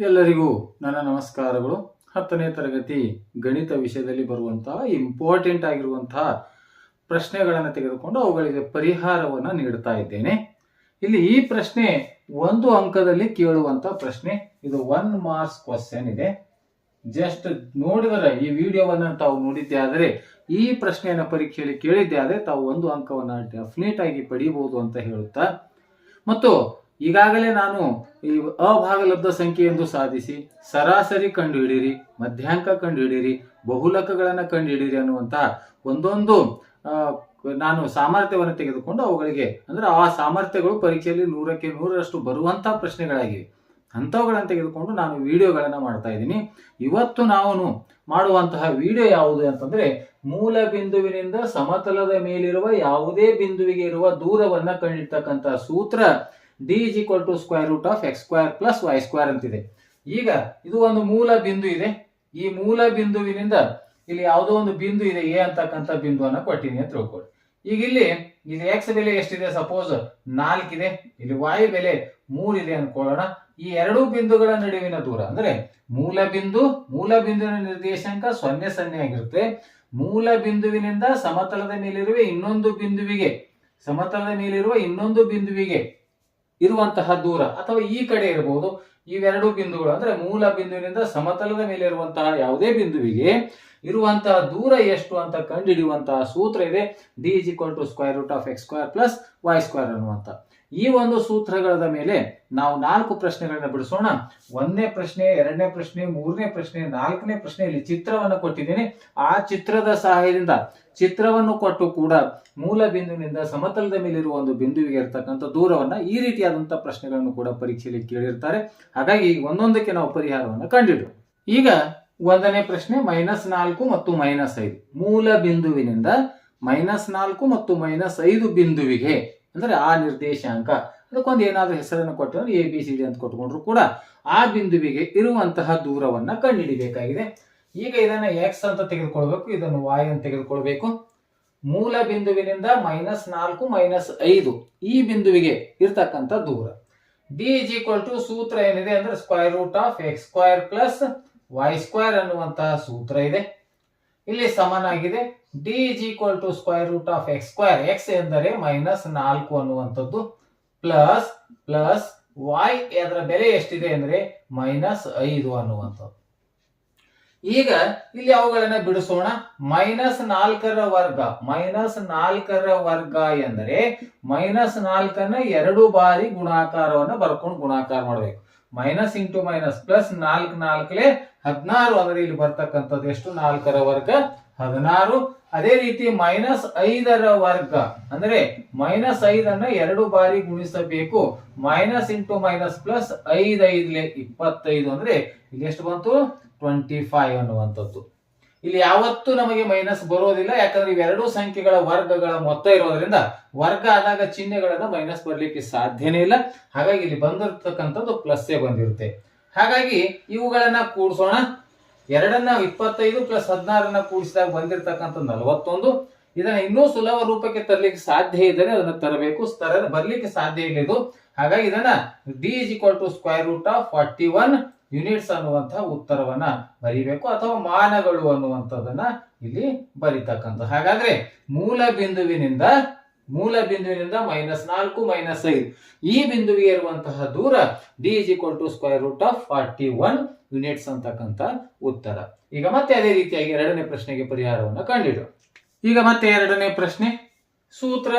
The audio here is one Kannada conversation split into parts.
ಎಲ್ಲರಿಗೂ ನನ್ನ ನಮಸ್ಕಾರಗಳು. ಹತ್ತನೇ ತರಗತಿ ಗಣಿತ ವಿಷಯದಲ್ಲಿ ಬರುವಂತಹ ಇಂಪಾರ್ಟೆಂಟ್ ಆಗಿರುವಂತಹ ಪ್ರಶ್ನೆಗಳನ್ನು ತೆಗೆದುಕೊಂಡು ಅವುಗಳಿಗೆ ಪರಿಹಾರವನ್ನು ನೀಡ್ತಾ ಇದ್ದೇನೆ. ಇಲ್ಲಿ ಈ ಪ್ರಶ್ನೆ ಒಂದು ಅಂಕದಲ್ಲಿ ಕೇಳುವಂತಹ ಪ್ರಶ್ನೆ. ಇದು ಒನ್ ಮಾರ್ಕ್ಸ್ ಕ್ವಶನ್ ಇದೆ. ಜಸ್ಟ್ ನೋಡಿದರೆ ಈ ವಿಡಿಯೋವನ್ನ ತಾವು ನೋಡಿದ್ದೆ ಆದರೆ, ಈ ಪ್ರಶ್ನೆಯನ್ನು ಪರೀಕ್ಷೆಯಲ್ಲಿ ಕೇಳಿದ್ದೆ ಆದರೆ ತಾವು ಒಂದು ಅಂಕವನ್ನು ಡೆಫಿನೆಟ್ ಆಗಿ ಪಡೆಯಬಹುದು ಅಂತ ಹೇಳುತ್ತಾ. ಮತ್ತು ಈಗಾಗಲೇ ನಾನು ಈ ಅಭಾಗಲಬ್ಧ ಸಂಖ್ಯೆ ಎಂದು ಸಾಧಿಸಿ ಸರಾಸರಿ ಕಂಡುಹಿಡಿಯಿರಿ, ಮಧ್ಯಾಂಕ ಕಂಡುಹಿಡಿಯಿರಿ, ಬಹುಲಕಗಳನ್ನು ಕಂಡುಹಿಡಿಯಿರಿ ಅನ್ನುವಂತಹ ಒಂದೊಂದು ನಾನು ಸಾಮರ್ಥ್ಯವನ್ನು ತೆಗೆದುಕೊಂಡು ಅವುಗಳಿಗೆ, ಅಂದ್ರೆ ಆ ಸಾಮರ್ಥ್ಯಗಳು ಪರೀಕ್ಷೆಯಲ್ಲಿ ನೂರಕ್ಕೆ ನೂರರಷ್ಟು ಬರುವಂತಹ ಪ್ರಶ್ನೆಗಳಾಗಿವೆ. ಅಂಥವುಗಳನ್ನು ತೆಗೆದುಕೊಂಡು ನಾನು ವಿಡಿಯೋಗಳನ್ನು ಮಾಡ್ತಾ ಇದ್ದೀನಿ. ಇವತ್ತು ನಾವು ಮಾಡುವಂತಹ ವಿಡಿಯೋ ಯಾವುದು ಅಂತಂದ್ರೆ, ಮೂಲ ಬಿಂದುವಿನಿಂದ ಸಮತಲದ ಮೇಲಿರುವ ಯಾವುದೇ ಬಿಂದುವಿಗೆ ಇರುವ ದೂರವನ್ನ ಕಂಡಿರ್ತಕ್ಕಂತಹ ಸೂತ್ರ D is equal to square root of X square plus Y square ಅಂತಿದೆ. ಈಗ ಇದು ಒಂದು ಮೂಲ ಬಿಂದು ಇದೆ. ಈ ಮೂಲ ಬಿಂದುವಿನಿಂದ ಇಲ್ಲಿ ಯಾವುದೋ ಒಂದು ಬಿಂದು ಇದೆ ಎ ಅಂತಕ್ಕಂಥ ಬಿಂದುವನ್ನ ಕೊಟ್ಟಿನಿ ಅಂತ ತಿಳ್ಕೊಳ್ಳಿ ಈಗ ಇಲ್ಲಿ ಇದು ಎಕ್ಸ್ ಬೆಲೆ ಎಷ್ಟಿದೆ? ಸಪೋಸ್ ನಾಲ್ಕಿದೆ ಇಲ್ಲಿ ವಾಯು ಬೆಲೆ ಮೂರಿದೆ ಅನ್ಕೊಳ್ಳೋಣ. ಈ ಎರಡು ಬಿಂದುಗಳ ನಡುವಿನ ದೂರ ಅಂದ್ರೆ ಮೂಲ ಬಿಂದು, ಮೂಲ ಬಿಂದುವಿನ ನಿರ್ದೇಶಾಂಕ ಸೊನ್ನೆ ಸೊನ್ನೆ ಆಗಿರುತ್ತೆ. ಮೂಲ ಬಿಂದುವಿನಿಂದ ಸಮತಲದ ಮೇಲಿರುವ ಇನ್ನೊಂದು ಬಿಂದುವಿಗೆ, ಸಮತಲದ ಮೇಲಿರುವ ಇನ್ನೊಂದು ಬಿಂದುವಿಗೆ ಇರುವಂತಹ ದೂರ ಅಥವಾ ಈ ಕಡೆ ಇರಬಹುದು ಇವೆರಡು ಬಿಂದುಗಳು ಅಂದ್ರೆ ಮೂಲ ಬಿಂದುವಿನಿಂದ ಸಮತಲದ ಮೇಲೆ ಇರುವಂತಹ ಯಾವುದೇ ಬಿಂದುವಿಗೆ ಇರುವಂತಹ ದೂರ ಎಷ್ಟು ಅಂತ ಕಂಡುಹಿಡಿಯುವಂತಹ ಸೂತ್ರ ಇದೆ. D is equal to square root of X square plus Y square ಅನ್ನುವಂತ. ಈ ಒಂದು ಸೂತ್ರಗಳ ಮೇಲೆ ನಾವು ನಾಲ್ಕು ಪ್ರಶ್ನೆಗಳನ್ನ ಬಿಡಿಸೋಣ. ಒಂದನೇ ಪ್ರಶ್ನೆ, ಎರಡನೇ ಪ್ರಶ್ನೆ, ಮೂರನೇ ಪ್ರಶ್ನೆ, ನಾಲ್ಕನೇ ಪ್ರಶ್ನೆ ಇಲ್ಲಿ ಚಿತ್ರವನ್ನು ಕೊಟ್ಟಿದ್ದೀನಿ. ಆ ಚಿತ್ರದ ಸಹಾಯದಿಂದ ಚಿತ್ರವನ್ನು ಕೊಟ್ಟು ಕೂಡ ಮೂಲ ಬಿಂದುವಿನಿಂದ ಸಮತಲದ ಮೇಲಿರುವ ಒಂದು ಬಿಂದುವಿಗೆ ಇರ್ತಕ್ಕಂಥ ದೂರವನ್ನ ಈ ರೀತಿಯಾದಂತಹ ಪ್ರಶ್ನೆಗಳನ್ನು ಕೂಡ ಪರೀಕ್ಷೆಯಲ್ಲಿ ಕೇಳಿರ್ತಾರೆ. ಹಾಗಾಗಿ ಒಂದೊಂದಕ್ಕೆ ನಾವು ಪರಿಹಾರವನ್ನು ಕಂಡಿಡು. ಈಗ ಒಂದನೇ ಪ್ರಶ್ನೆ ಮೈನಸ್ ನಾಲ್ಕು ಮತ್ತು ಮೈನಸ್ ಐದು. ಮೂಲ ಬಿಂದುವಿನಿಂದ ಮೈನಸ್ ನಾಲ್ಕು ಮತ್ತು ಮೈನಸ್ ಐದು ಬಿಂದುವಿಗೆ ಅಂದ್ರೆ ಆ ನಿರ್ದೇಶಾಂಕ. ಅದಕ್ಕೊಂದು ಏನಾದರೂ ಹೆಸರನ್ನು ಕೊಟ್ಟರೆ ಎ ಬಿ ಸಿ ಡಿ ಅಂತ ಕೊಟ್ಕೊಂಡ್ರು ಕೂಡ ಆ ಬಿಂದುವಿಗೆ ಇರುವಂತಹ ದೂರವನ್ನು ಕಂಡುಹಿಡಿಬೇಕಾಗಿದೆ. ಈಗ ಇದನ್ನು ಎಕ್ಸ್ ಅಂತ ತೆಗೆದುಕೊಳ್ಬೇಕು, ಇದನ್ನು ವಾಯ್ ಅಂತ ತೆಗೆದುಕೊಳ್ಬೇಕು. ಮೂಲ ಬಿಂದುವಿನಿಂದ ಮೈನಸ್ ನಾಲ್ಕು ಮೈನಸ್ ಐದು ಈ ಬಿಂದುವಿಗೆ ಇರ್ತಕ್ಕಂಥ ದೂರ. ಡಿ ಇಸ್ ಈಕ್ವಲ್ ಟು ಸೂತ್ರ ಏನಿದೆ ಅಂದ್ರೆ square root of X square plus Y square ಅನ್ನುವಂತಹ ಸೂತ್ರ ಇದೆ. ಇಲ್ಲಿ ಸಮನಾಗಿದೆ. D is equal to square root of X square X ಎಂದರೆ ಮೈನಸ್ ನಾಲ್ಕು ಅನ್ನುವಂಥದ್ದು. ಪ್ಲಸ್ ಪ್ಲಸ್ ವೈ ಅದರ ಬೆಲೆ ಎಷ್ಟಿದೆ ಅಂದ್ರೆ ಮೈನಸ್ ಐದು ಅನ್ನುವಂಥದ್ದು. ಈಗ ಇಲ್ಲಿ ಅವುಗಳನ್ನ ಬಿಡಿಸೋಣ. ಮೈನಸ್ ನಾಲ್ಕರ ವರ್ಗ. ಮೈನಸ್ ನಾಲ್ಕರ ವರ್ಗ ಎಂದರೆ ಮೈನಸ್ ನಾಲ್ಕನ್ನ ಎರಡು ಬಾರಿ ಗುಣಾಕಾರವನ್ನು ಬರ್ಕೊಂಡು ಗುಣಾಕಾರ ಮಾಡಬೇಕು. ಮೈನಸ್ ಇಂಟು ಮೈನಸ್ ಪ್ಲಸ್ ನಾಲ್ಕು ನಾಲ್ಕಲೆ ಹದಿನಾರು ಅಂದ್ರೆ ಇಲ್ಲಿ ಬರ್ತಕ್ಕಂಥದ್ದು ಎಷ್ಟು? ನಾಲ್ಕರ ವರ್ಗ ಹದಿನಾರು. ಅದೇ ರೀತಿ ಮೈನಸ್ ಐದರ ವರ್ಗ ಅಂದ್ರೆ ಮೈನಸ್ ಐದನ್ನ ಎರಡು ಬಾರಿ ಗುಣಿಸಬೇಕು. ಮೈನಸ್ ಇಂಟು ಮೈನಸ್ ಪ್ಲಸ್ ಐದೈದ್ಲೆ ಇಪ್ಪತ್ತೈದು ಅಂದ್ರೆ ಇಲ್ಲಿ ಎಷ್ಟು ಬಂತು? ಟ್ವೆಂಟಿ ಫೈವ್ ಅನ್ನುವಂಥದ್ದು. ಇಲ್ಲಿ ಯಾವತ್ತೂ ನಮಗೆ ಮೈನಸ್ ಬರೋದಿಲ್ಲ. ಯಾಕಂದ್ರೆ ಇವೆರಡೂ ಸಂಖ್ಯೆಗಳ ವರ್ಗಗಳ ಮೊತ್ತ ಇರೋದ್ರಿಂದ ವರ್ಗ ಆದಾಗ ಚಿಹ್ನೆಗಳನ್ನ ಮೈನಸ್ ಬರ್ಲಿಕ್ಕೆ ಸಾಧ್ಯನೇ ಇಲ್ಲ. ಹಾಗಾಗಿ ಇಲ್ಲಿ ಬಂದಿರತಕ್ಕಂಥದ್ದು ಪ್ಲಸ್ಸೇ ಬಂದಿರುತ್ತೆ. ಹಾಗಾಗಿ ಇವುಗಳನ್ನ ಕೂಡಿಸೋಣ. ಎರಡನ್ನ ಇಪ್ಪತ್ತೈದು ಪ್ಲಸ್ ಹದಿನಾರನ್ನ ಕೂಡಿಸಿದಾಗ ಬಂದಿರತಕ್ಕಂಥ ನಲವತ್ತೊಂದು. ಇದನ್ನ ಇನ್ನೂ ಸುಲಭ ರೂಪಕ್ಕೆ ತರಲಿಕ್ಕೆ ಸಾಧ್ಯ ಇದ್ದರೆ ಅದನ್ನ ತರಬೇಕು. ತರ ಬರ್ಲಿಕ್ಕೆ ಸಾಧ್ಯ ಇಲ್ಲ ಇದು. ಹಾಗಾಗಿ ಇದನ್ನ D is equal to square root of forty one units ಅನ್ನುವಂತಹ ಉತ್ತರವನ್ನ ಬರಿಬೇಕು ಅಥವಾ ಮಾನಗಳು ಅನ್ನುವಂಥದ್ದನ್ನ ಇಲ್ಲಿ ಬರಿತಕ್ಕಂಥ. ಹಾಗಾದ್ರೆ ಮೂಲ ಬಿಂದುವಿನಿಂದ ಮೂಲ ಬಿಂದುವಿನಿಂದ ಮೈನಸ್ ನಾಲ್ಕು ಮೈನಸ್ ಐದು. ಈ ಬಿಂದುವಿಗೆ ಇರುವಂತಹ ದೂರ D is equal to square root of forty one units ಅಂತಕ್ಕಂಥ ಉತ್ತರ. ಈಗ ಮತ್ತೆ ಅದೇ ರೀತಿಯಾಗಿ ಎರಡನೇ ಪ್ರಶ್ನೆಗೆ ಪರಿಹಾರವನ್ನು ಕಂಡಿಡು. ಈಗ ಮತ್ತೆ ಎರಡನೇ ಪ್ರಶ್ನೆ. ಸೂತ್ರ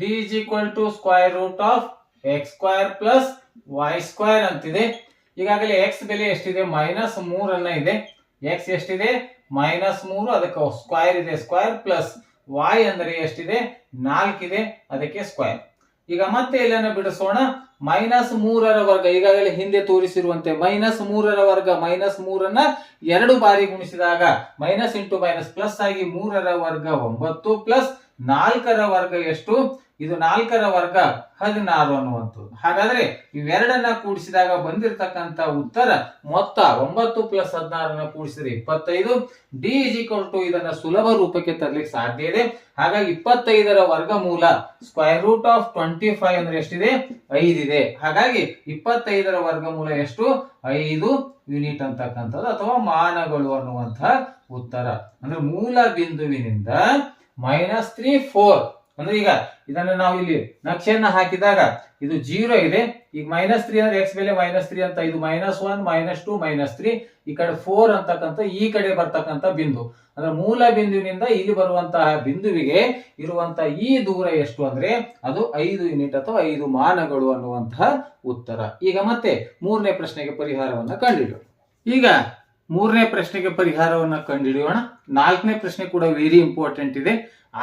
D is equal to square root of X square plus Y square ಅಂತಿದೆ. ಈಗಾಗಲೇ ಎಕ್ಸ್ ಬೆಲೆ ಎಷ್ಟಿದೆ? ಮೈನಸ್ ಮೂರನ್ನ ಇದೆ. ಎಕ್ಸ್ ಎಷ್ಟಿದೆ? ಮೈನಸ್ ಮೂರು. ಅದಕ್ಕೆ ಸ್ಕ್ವೈರ್ ಇದೆ. ಸ್ಕ್ವೈರ್ ಪ್ಲಸ್ ವಾಯ್ ಅಂದರೆ ಎಷ್ಟಿದೆ? ನಾಲ್ಕಿದೆ ಅದಕ್ಕೆ ಸ್ಕ್ವೈರ್ ಈಗ ಮತ್ತೆ ಎಲ್ಲನ ಬಿಡಿಸೋಣ. ಮೈನಸ್ ಮೂರರ ವರ್ಗ ಈಗಾಗಲೇ ಹಿಂದೆ ತೋರಿಸಿರುವಂತೆ ಮೈನಸ್ ಮೂರರ ವರ್ಗ ಮೈನಸ್ ಮೂರನ್ನ ಎರಡು ಬಾರಿ ಗುಣಿಸಿದಾಗ ಮೈನಸ್ ಇಂಟು ಮೈನಸ್ ಪ್ಲಸ್ ಆಗಿ ಮೂರರ ವರ್ಗ ಒಂಬತ್ತು ಪ್ಲಸ್ ನಾಲ್ಕರ ವರ್ಗ ಎಷ್ಟು? ಇದು ನಾಲ್ಕರ ವರ್ಗ ಹದಿನಾರು ಅನ್ನುವಂಥದ್ದು. ಹಾಗಾದ್ರೆ ಇವೆರಡನ್ನ ಕೂಡಿಸಿದಾಗ ಬಂದಿರತಕ್ಕಂತ ಉತ್ತರ ಮೊತ್ತ ಒಂಬತ್ತು ಪ್ಲಸ್ ಹದಿನಾರನ್ನ ಕೂಡಿಸಿದ್ರೆ ಇಪ್ಪತ್ತೈದು. ಡಿ ಈಕ್ವಲ್ ಟು ಇದನ್ನ ಸುಲಭ ರೂಪಕ್ಕೆ ತರಲಿಕ್ಕೆ ಸಾಧ್ಯ ಇದೆ. ಹಾಗಾಗಿ ಇಪ್ಪತ್ತೈದರ ವರ್ಗಮೂಲ square root of twenty five ಅಂದ್ರೆ ಎಷ್ಟಿದೆ? ಐದಿದೆ ಹಾಗಾಗಿ ಇಪ್ಪತ್ತೈದರ ವರ್ಗಮೂಲ ಎಷ್ಟು? ಐದು. ಯೂನಿಟ್ ಅಂತಕ್ಕಂಥದ್ದು ಅಥವಾ ಮಾನಗಳು ಅನ್ನುವಂತಹ ಉತ್ತರ. ಅಂದ್ರೆ ಮೂಲ ಬಿಂದುವಿನಿಂದ ಮೈನಸ್ ತ್ರೀ ಫೋರ್. ಅಂದ್ರೆ ಈಗ ಇದನ್ನ ನಾವು ಇಲ್ಲಿ ನಕ್ಷೆಯನ್ನ ಹಾಕಿದಾಗ ಇದು ಜೀರೋ ಇದೆ. ಈಗ ಮೈನಸ್ ತ್ರೀ ಅಂದ್ರೆ ಎಕ್ಸ್ ಮೇಲೆ ಮೈನಸ್ ತ್ರೀ ಅಂತ ಇದು minus one, minus two, minus three. ಈ ಕಡೆ ಫೋರ್ ಅಂತಕ್ಕಂಥ ಈ ಕಡೆ ಬರ್ತಕ್ಕಂಥ ಬಿಂದು. ಅಂದ್ರೆ ಮೂಲ ಬಿಂದುವಿನಿಂದ ಇಲ್ಲಿ ಬರುವಂತಹ ಬಿಂದುವಿಗೆ ಇರುವಂತಹ ಈ ದೂರ ಎಷ್ಟು ಅಂದ್ರೆ ಅದು ಐದು ಯೂನಿಟ್ ಅಥವಾ ಐದು ಮಾನಗಳು ಅನ್ನುವಂತಹ ಉತ್ತರ. ಈಗ ಮತ್ತೆ ಮೂರನೇ ಪ್ರಶ್ನೆಗೆ ಪರಿಹಾರವನ್ನ ಕಂಡುಹಿಡಿಯೋಣ ಈಗ ಮೂರನೇ ಪ್ರಶ್ನೆಗೆ ಪರಿಹಾರವನ್ನ ಕಂಡುಹಿಡಿಯೋಣ. ನಾಲ್ಕನೇ ಪ್ರಶ್ನೆ ಕೂಡ ವೆರಿ ಇಂಪಾರ್ಟೆಂಟ್ ಇದೆ.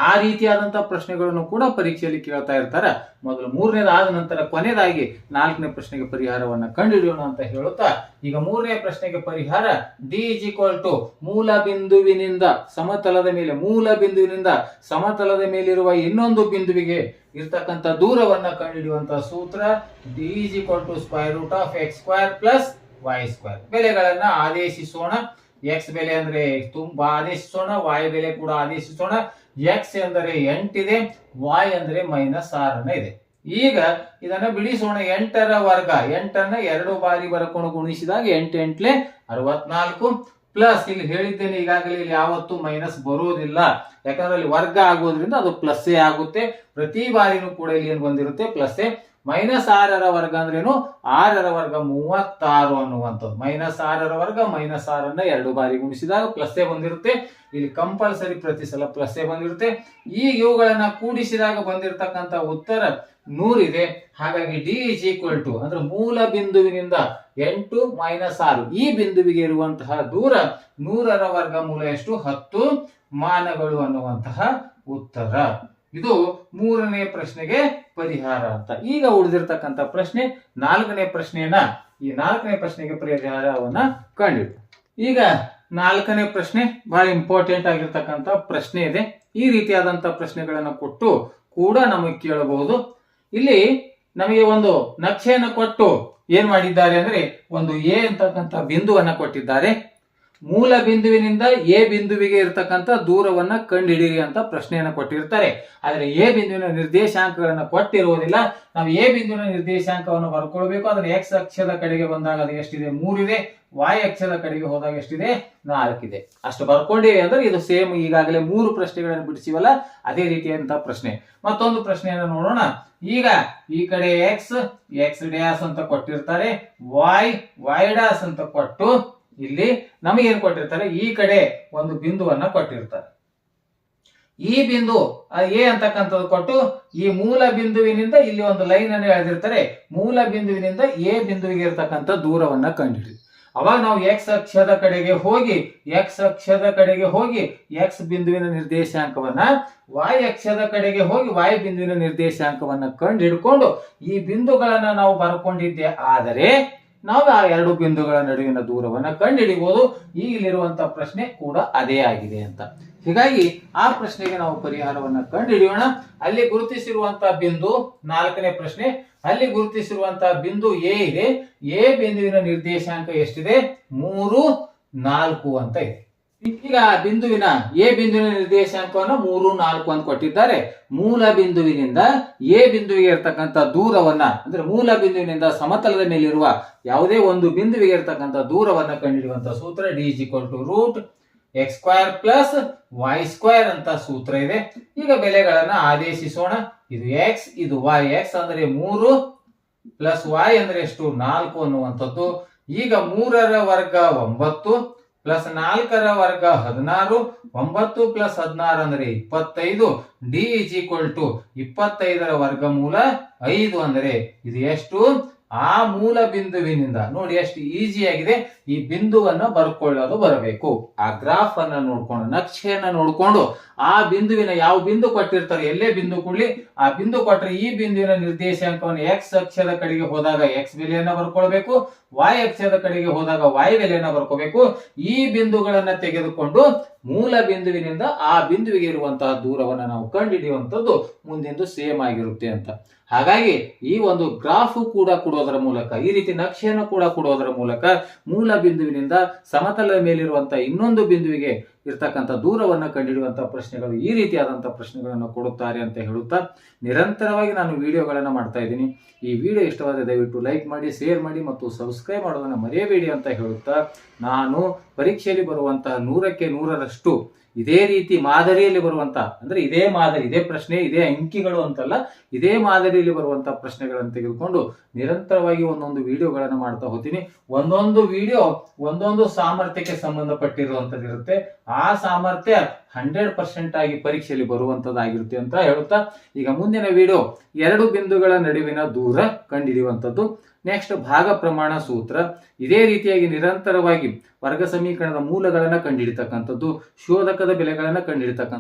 ಆ ರೀತಿಯಾದಂತಹ ಪ್ರಶ್ನೆಗಳನ್ನು ಕೂಡ ಪರೀಕ್ಷೆಯಲ್ಲಿ ಕೇಳ್ತಾ ಇರ್ತಾರೆ. ಮೊದಲು ಮೂರನೇದಾದ ನಂತರ ಕೊನೆಯದಾಗಿ ನಾಲ್ಕನೇ ಪ್ರಶ್ನೆಗೆ ಪರಿಹಾರವನ್ನ ಕಂಡುಹಿಡಿಯೋಣ ಅಂತ ಹೇಳುತ್ತಾ, ಈಗ ಮೂರನೇ ಪ್ರಶ್ನೆಗೆ ಪರಿಹಾರ ಡಿ ಇಸ್ ಈಕ್ವಲ್ ಟು ಮೂಲ ಬಿಂದುವಿನಿಂದ ಸಮತಲದ ಮೇಲೆ ಮೂಲ ಬಿಂದುವಿನಿಂದ ಸಮತಲದ ಮೇಲಿರುವ ಇನ್ನೊಂದು ಬಿಂದುವಿಗೆ ಇರ್ತಕ್ಕಂಥ ದೂರವನ್ನ ಕಂಡುಹಿಡಿಯುವಂತಹ ಸೂತ್ರ D is equal to square root of X square plus Y square ಬೆಲೆಗಳನ್ನ ಆದೇಶಿಸೋಣ. ಎಕ್ಸ್ ಬೆಲೆ ಅಂದ್ರೆ ತುಂಬಾ ಆದೇಶಿಸೋಣ. ವಾಯ್ ಬೆಲೆ ಕೂಡ ಆದೇಶಿಸೋಣ. ಎಕ್ಸ್ ಎಂದರೆ ಎಂಟಿದೆ y ಅಂದ್ರೆ ಮೈನಸ್ ಆರನ್ನ ಇದೆ. ಈಗ ಇದನ್ನ ಬಿಡಿಸೋಣ. ಎಂಟರ ವರ್ಗ. ಎಂಟನ್ನ ಎರಡು ಬಾರಿ ಬರ್ಕೊಂಡು ಗುಣಿಸಿದಾಗ ಎಂಟು ಎಂಟ್ಲೆ ಅರವತ್ನಾಲ್ಕು. ಪ್ಲಸ್ ಇಲ್ಲಿ ಹೇಳಿದ್ದೇನೆ ಈಗಾಗಲೇ ಇಲ್ಲಿ ಯಾವತ್ತೂ ಮೈನಸ್ ಬರೋದಿಲ್ಲ. ಯಾಕಂದ್ರೆ ಅಲ್ಲಿ ವರ್ಗ ಆಗೋದ್ರಿಂದ ಅದು ಪ್ಲಸ್ಸೇ ಆಗುತ್ತೆ. ಪ್ರತಿ ಬಾರಿನೂ ಕೂಡ ಇಲ್ಲಿ ಏನು ಬಂದಿರುತ್ತೆ? ಪ್ಲಸ್ಸೇ ಮೈನಸ್ ಆರರ ವರ್ಗ ಅಂದ್ರೇನು? ಆರರ ವರ್ಗ ಮೂವತ್ತಾರು ಅನ್ನುವಂಥದ್ದು. ಮೈನಸ್ ಆರರ ವರ್ಗ ಮೈನಸ್ ಆರನ್ನ ಎರಡು ಬಾರಿ ಗುಣಿಸಿದಾಗ ಪ್ಲಸ್ಸೇ ಬಂದಿರುತ್ತೆ. ಇಲ್ಲಿ ಕಂಪಲ್ಸರಿ ಪ್ರತಿ ಸಲ ಪ್ಲಸ್ಸೇ ಬಂದಿರುತ್ತೆ. ಈ ಇವುಗಳನ್ನ ಕೂಡಿಸಿದಾಗ ಬಂದಿರತಕ್ಕಂತ ಉತ್ತರ ನೂರಿದೆ. ಹಾಗಾಗಿ ಡಿ ಇಸ್ ಈಕ್ವಲ್ ಟು ಅಂದ್ರೆ ಮೂಲ ಬಿಂದುವಿನಿಂದ ಎಂಟು ಮೈನಸ್ ಆರು. ಈ ಬಿಂದುವಿಗೆ ಇರುವಂತಹ ದೂರ ನೂರರ ವರ್ಗ ಮೂಲ ಎಷ್ಟು? ಹತ್ತು ಮಾನಗಳು ಅನ್ನುವಂತಹ ಉತ್ತರ. ಇದು ಮೂರನೇ ಪ್ರಶ್ನೆಗೆ ಪರಿಹಾರ ಅಂತ. ಈಗ ಉಳಿದಿರ್ತಕ್ಕಂಥ ಪ್ರಶ್ನೆ, ನಾಲ್ಕನೇ ಪ್ರಶ್ನೆಯನ್ನ ಈ ನಾಲ್ಕನೇ ಪ್ರಶ್ನೆಗೆ ಪರಿಹಾರವನ್ನ ಕಂಡು ಈಗ ನಾಲ್ಕನೇ ಪ್ರಶ್ನೆ, ಬಹಳ ಇಂಪಾರ್ಟೆಂಟ್ ಆಗಿರ್ತಕ್ಕಂಥ ಪ್ರಶ್ನೆ ಇದೆ. ಈ ರೀತಿಯಾದಂತ ಪ್ರಶ್ನೆಗಳನ್ನು ಕೊಟ್ಟು ಕೂಡ ನಮಗೆ ಕೇಳಬಹುದು. ಇಲ್ಲಿ ನಮಗೆ ಒಂದು ನಕ್ಷೆಯನ್ನು ಕೊಟ್ಟು ಏನ್ ಮಾಡಿದ್ದಾರೆ ಅಂದ್ರೆ, ಒಂದು ಎ ಅಂತಕ್ಕಂಥ ಬಿಂದುವನ್ನ ಕೊಟ್ಟಿದ್ದಾರೆ. ಮೂಲ ಬಿಂದುವಿನಿಂದ ಎ ಬಿಂದುವಿಗೆ ಇರತಕ್ಕಂತ ದೂರವನ್ನ ಕಂಡುಹಿಡಿಯಿರಿ ಅಂತ ಪ್ರಶ್ನೆಯನ್ನ ಕೊಟ್ಟಿರ್ತಾರೆ. ಆದರೆ ಎ ಬಿಂದುವಿನ ನಿರ್ದೇಶಾಂಕಗಳನ್ನು ಕೊಟ್ಟಿರುವುದಿಲ್ಲ ನಾವು ಎ ಬಿಂದುವಿನ ನಿರ್ದೇಶಾಂಕವನ್ನು ಬರ್ಕೊಳ್ಬೇಕು. ಅಂದ್ರೆ ಎಕ್ಸ್ ಅಕ್ಷದ ಕಡೆಗೆ ಬಂದಾಗ ಅದು ಎಷ್ಟಿದೆ? ಮೂರಿದೆ. ವಾಯ್ ಅಕ್ಷದ ಕಡೆಗೆ ಹೋದಾಗ ಎಷ್ಟಿದೆ? ನಾಲ್ಕಿದೆ. ಅಷ್ಟು ಬರ್ಕೊಂಡಿವೆ ಅಂದ್ರೆ ಇದು ಸೇಮ್ ಈಗಾಗಲೇ ಮೂರು ಪ್ರಶ್ನೆಗಳನ್ನು ಬಿಡಿಸಿವಲ್ಲ? ಅದೇ ರೀತಿಯಾದಂತಹ ಪ್ರಶ್ನೆ. ಮತ್ತೊಂದು ಪ್ರಶ್ನೆಯನ್ನು ನೋಡೋಣ. ಈಗ ಈ ಕಡೆ ಎಕ್ಸ್ ಎಕ್ಸ್ ಡ್ಯಾಸ್ ಅಂತ ಕೊಟ್ಟಿರ್ತಾರೆ. ವಾಯ್ ವೈ ಡ್ಯಾಸ್ ಅಂತ ಕೊಟ್ಟು ಇಲ್ಲಿ ನಮಗೇನ್ ಕೊಟ್ಟಿರ್ತಾರೆ? ಈ ಕಡೆ ಒಂದು ಬಿಂದುವನ್ನ ಕೊಟ್ಟಿರ್ತಾರೆ. ಈ ಬಿಂದು ಎ ಅಂತಕ್ಕಂಥದ್ದು ಕೊಟ್ಟು ಈ ಮೂಲ ಬಿಂದುವಿನಿಂದ ಇಲ್ಲಿ ಒಂದು ಲೈನ್ ಅನ್ನು ಎಳೆದಿರ್ತಾರೆ. ಮೂಲ ಬಿಂದುವಿನಿಂದ ಎ ಬಿಂದುವಿಗೆ ಇರತಕ್ಕಂತ ದೂರವನ್ನ ಕಂಡುಹಿಡಿ ಅವಾಗ ನಾವು ಎಕ್ಸ್ ಅಕ್ಷದ ಕಡೆಗೆ ಹೋಗಿ ಎಕ್ಸ್ ಅಕ್ಷದ ಕಡೆಗೆ ಹೋಗಿ ಎಕ್ಸ್ ಬಿಂದುವಿನ ನಿರ್ದೇಶಾಂಕವನ್ನ ವಾಯ್ ಅಕ್ಷದ ಕಡೆಗೆ ಹೋಗಿ, y ಬಿಂದುವಿನ ನಿರ್ದೇಶಾಂಕವನ್ನ ಕಂಡು ಹಿಡ್ಕೊಂಡು ಈ ಬಿಂದುಗಳನ್ನ ನಾವು ಬರ್ಕೊಂಡಿದ್ದೆ. ಆದರೆ ನಾವು ಆ ಎರಡು ಬಿಂದುಗಳ ನಡುವಿನ ದೂರವನ್ನ ಕಂಡುಹಿಡಿಯಬಹುದು ಈಗ ಇಲ್ಲಿರುವಂತಹ ಪ್ರಶ್ನೆ ಕೂಡ ಅದೇ ಆಗಿದೆ ಅಂತ. ಹೀಗಾಗಿ ಆ ಪ್ರಶ್ನೆಗೆ ನಾವು ಪರಿಹಾರವನ್ನ ಕಂಡುಹಿಡಿಯೋಣ ಅಲ್ಲಿ ಗುರುತಿಸಿರುವಂತಹ ಬಿಂದು ನಾಲ್ಕನೇ ಪ್ರಶ್ನೆ. ಅಲ್ಲಿ ಗುರುತಿಸಿರುವಂತಹ ಬಿಂದು ಎ ಇದೆ. ಎ ಬಿಂದುವಿನ ನಿರ್ದೇಶಾಂಕ ಎಷ್ಟಿದೆ? ಮೂರು, ನಾಲ್ಕು ಅಂತ ಇದೆ. ಈಗ ಬಿಂದುವಿನ ಎ ಬಿಂದುವಿನ ನಿರ್ದೇಶಾಂಕವನ್ನು ಮೂರು, ನಾಲ್ಕು ಅಂತ ಕೊಟ್ಟಿದ್ದಾರೆ. ಮೂಲ ಬಿಂದುವಿನಿಂದ ಎ ಬಿಂದುವಿಗೆ ಇರತಕ್ಕಂತ ದೂರವನ್ನ, ಅಂದ್ರೆ ಮೂಲ ಬಿಂದುವಿನಿಂದ ಸಮತಲದ ಮೇಲಿರುವ ಯಾವುದೇ ಒಂದು ಬಿಂದುವಿಗೆ ಇರತಕ್ಕಂತ ದೂರವನ್ನ ಕಂಡುಹಿಡಿಯುವಂತ ಸೂತ್ರ D is equal to root X plus Y square ಅಂತ ಸೂತ್ರ ಇದೆ. ಈಗ ಬೆಲೆಗಳನ್ನ ಆದೇಶಿಸೋಣ. ಇದು ಎಕ್ಸ್, ಇದು ವೈ. ಎಕ್ಸ್ ಅಂದ್ರೆ ಮೂರು ಪ್ಲಸ್ ವೈ ಅಂದ್ರೆ ಎಷ್ಟು? ನಾಲ್ಕು ಅನ್ನುವಂಥದ್ದು. ಈಗ ಮೂರರ ವರ್ಗ ಒಂಬತ್ತು. ಪ್ಲಸ್ ನಾಲ್ಕರ ವರ್ಗ ಹದಿನಾರು, ಒಂಬತ್ತು ಪ್ಲಸ್ ಹದಿನಾರು ಅಂದ್ರೆ ಇಪ್ಪತ್ತೈದು. ಡಿ ಇಸ್ ಈಕ್ವಲ್ ಟು ಇಪ್ಪತ್ತೈದರ ವರ್ಗಮೂಲ ಐದು ಅಂದರೆ ಇದು ಎಷ್ಟು? ಆ ಮೂಲ ಬಿಂದುವಿನಿಂದ ನೋಡಿ ಎಷ್ಟು ಈಸಿ ಆಗಿದೆ. ಈ ಬಿಂದುವನ್ನ ಬರ್ಕೊಳ್ಳೋದು ಬರಬೇಕು. ಆ ಗ್ರಾಫ್ ಅನ್ನ ನೋಡ್ಕೊಂಡು, ನಕ್ಷೆಯನ್ನ ನೋಡ್ಕೊಂಡು, ಆ ಬಿಂದುವಿನ ಯಾವ ಬಿಂದು ಕೊಟ್ಟಿರ್ತಾರೆ, ಎಲ್ಲೇ ಬಿಂದು ಕೊಡ್ಲಿ, ಆ ಬಿಂದು ಕೊಟ್ಟರೆ ಈ ಬಿಂದುವಿನ ನಿರ್ದೇಶಾಂಕವನ್ನು ಎಕ್ಸ್ ಅಕ್ಷದ ಕಡೆಗೆ ಹೋದಾಗ ಎಕ್ಸ್ ಬೆಲೆಯನ್ನ ಬರ್ಕೊಳ್ಬೇಕು ವೈ ಅಕ್ಷದ ಕಡೆಗೆ ಹೋದಾಗ ವಾಯ್ ಬೆಲೆಯನ್ನ ಬರ್ಕೋಬೇಕು ಈ ಬಿಂದುಗಳನ್ನ ತೆಗೆದುಕೊಂಡು ಮೂಲ ಬಿಂದುವಿನಿಂದ ಆ ಬಿಂದುವಿಗೆ ಇರುವಂತಹ ದೂರವನ್ನ ನಾವು ಕಂಡುಹಿಡಿಯುವಂಥದ್ದು ಮುಂದಿಂದು ಸೇಮ್ ಆಗಿರುತ್ತೆ ಅಂತ. ಹಾಗಾಗಿ ಈ ಒಂದು ಗ್ರಾಫ್ ಕೂಡ ಕೊಡೋದರ ಮೂಲಕ, ಈ ರೀತಿ ನಕ್ಷೆಯನ್ನು ಕೂಡ ಕೊಡೋದರ ಮೂಲಕ ಮೂಲ ಬಿಂದುವಿನಿಂದ ಸಮತಲದ ಮೇಲಿರುವಂತಹ ಇನ್ನೊಂದು ಬಿಂದುವಿಗೆ ಇರ್ತಕ್ಕಂಥ ದೂರವನ್ನು ಕಂಡುಹಿಡಿಯುವಂಥ ಪ್ರಶ್ನೆಗಳು, ಈ ರೀತಿಯಾದಂಥ ಪ್ರಶ್ನೆಗಳನ್ನು ಕೊಡುತ್ತಾರೆ ಅಂತ ಹೇಳುತ್ತಾ ನಿರಂತರವಾಗಿ ನಾನು ವಿಡಿಯೋಗಳನ್ನು ಮಾಡ್ತಾ ಇದ್ದೀನಿ. ಈ ವಿಡಿಯೋ ಇಷ್ಟವಾದರೆ ದಯವಿಟ್ಟು ಲೈಕ್ ಮಾಡಿ, ಶೇರ್ ಮಾಡಿ ಮತ್ತು ಸಬ್ಸ್ಕ್ರೈಬ್ ಮಾಡೋದನ್ನು ಮರೆಯಬೇಡಿ ಅಂತ ಹೇಳುತ್ತಾ ನಾನು ಪರೀಕ್ಷೆಯಲ್ಲಿ ಬರುವಂತಹ ನೂರಕ್ಕೆ ನೂರರಷ್ಟು ಇದೇ ರೀತಿ ಮಾದರಿಯಲ್ಲಿ ಬರುವಂತಹ ಅಂದ್ರೆ ಇದೇ ಮಾದರಿ, ಇದೇ ಪ್ರಶ್ನೆ, ಇದೇ ಅಂಕಿಗಳು ಅಂತಲ್ಲ, ಇದೇ ಮಾದರಿಯಲ್ಲಿ ಬರುವಂತಹ ಪ್ರಶ್ನೆಗಳನ್ನು ತೆಗೆದುಕೊಂಡು ನಿರಂತರವಾಗಿ ಒಂದೊಂದು ವಿಡಿಯೋಗಳನ್ನು ಮಾಡ್ತಾ ಹೋಗ್ತೀನಿ. ಒಂದೊಂದು ವಿಡಿಯೋ ಒಂದೊಂದು ಸಾಮರ್ಥ್ಯಕ್ಕೆ ಸಂಬಂಧಪಟ್ಟಿರುವಂತದ್ದು ಇರುತ್ತೆ ಆ ಸಾಮರ್ಥ್ಯ ಹಂಡ್ರೆಡ್ ಪರ್ಸೆಂಟ್ ಆಗಿ ಪರೀಕ್ಷೆಯಲ್ಲಿ ಬರುವಂತದ್ದಾಗಿರುತ್ತೆ ಅಂತ ಹೇಳುತ್ತಾ, ಈಗ ಮುಂದಿನ ವಿಡಿಯೋ ಎರಡು ಬಿಂದುಗಳ ನಡುವಿನ ದೂರ ಕಂಡಿಡಿಯುವಂಥದ್ದು. ನೆಕ್ಸ್ಟ್ ಭಾಗ ಪ್ರಮಾಣ ಸೂತ್ರ. ಇದೇ ರೀತಿಯಾಗಿ ನಿರಂತರವಾಗಿ ವರ್ಗ ಸಮೀಕರಣದ ಮೂಲಗಳನ್ನ ಕಂಡುಹಿಡಿತಕ್ಕಂಥದ್ದು ಶೋಧಕದ ಬೆಲೆಗಳನ್ನ ಕಂಡುಹಿಡಿತಕ್ಕಂಥ